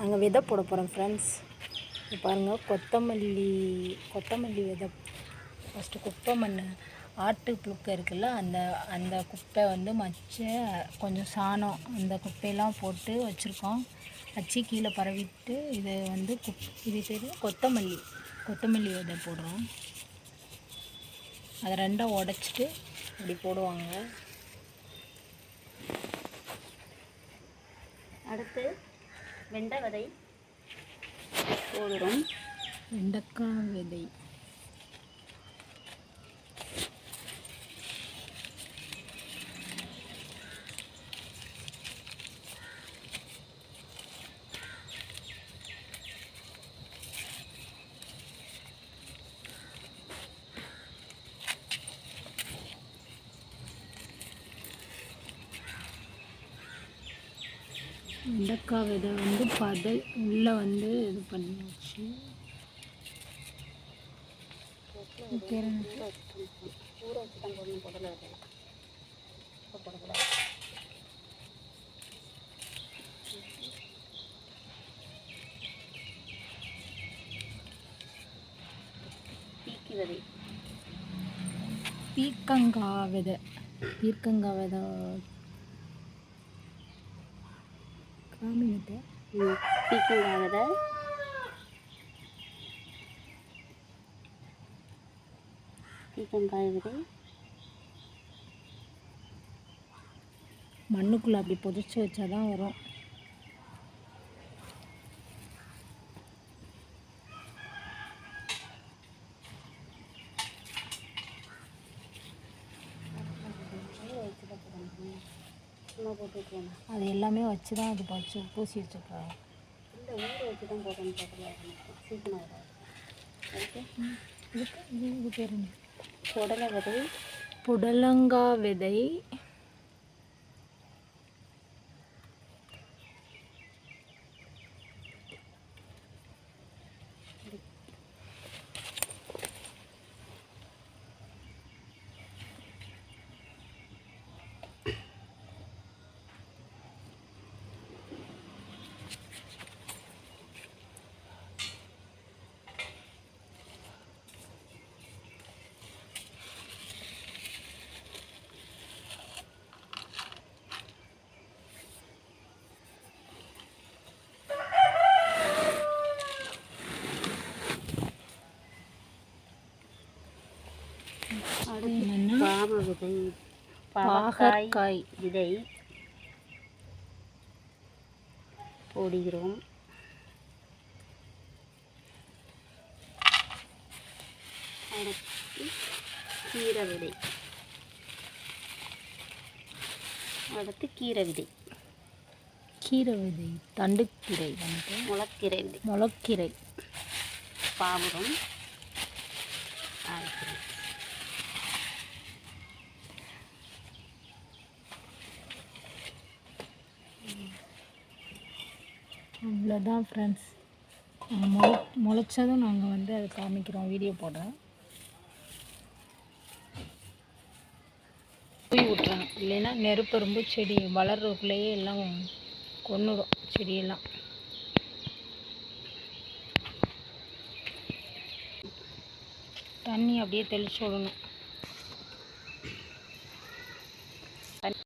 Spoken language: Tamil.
நாங்கள் விதை போட போகிறோம் ஃப்ரெண்ட்ஸ் பாருங்கள் கொத்தமல்லி கொத்தமல்லி விதை. ஃபஸ்ட்டு குப்பை மண் ஆட்டு புழுக்கை இருக்குல்ல அந்த அந்த குப்பை வந்து மச்ச கொஞ்சம் சாணம் அந்த குப்பையெல்லாம் போட்டு வச்சுருக்கோம். வச்சு கீழே பரவிட்டு இதை வந்து குப் இது பேர் கொத்தமல்லி கொத்தமல்லி விதை போடுறோம். அதை ரெண்டாக உடச்சிட்டு இப்படி போடுவாங்க. அடுத்து வெண்டை விதை. போடுறோம் வெண்டைக்காய் விதை. வெண்டைக்காய் விதை வந்து பதை உள்ளே வந்து இது பண்ணியாச்சு இது பேர் என்ன? ஊற வச்சு தான் போடணும் புடலை விதை இப்போ போடக்கூடாது பீக்கி விதை பீர்க்கங்காய் விதை விதை காமிக்கிட்ட ம், பீக்கங்காய் விதை. மண்ணுக்குள்ளே அப்படி புதைச்சி வச்சா தான் வரும். சும்மா போட்டு அது எல்லாமே வச்சு தான் அது பச்சு பூசி வச்சுருக்காங்க இல்லை ஊற வச்சு தான் போடணும் புடலை சீக்கிரம் வராது. அதுக்கு? இதுக்கு? இது இது பேர் புடலை விதை. புடலங்காய் விதை. பாம விதை பாகற்காய் விதை போடுகிறோம். அடுத்து கீரை விதை அடுத்து கீரை விதை கீரை விதை தண்டுக்கீரை வந்துட்டு. முளக்கீரை விதை. முளக்கீரை. பாபுரம் அரைக்கிறோம் இவ்வளோதான் ஃப்ரெண்ட்ஸ் முளை முளைச்சதும் நாங்கள் வந்து அதை காமிக்கிறோம் வீடியோ போடுறோம் தூய் விட்றோம் இல்லைன்னா நெருப்பரும்பு செடி வளர்றதுக்குள்ளேயே எல்லாம் கொன்னுடும் செடியெல்லாம். தண்ணி அப்படியே தெளிச்சு விடணும்.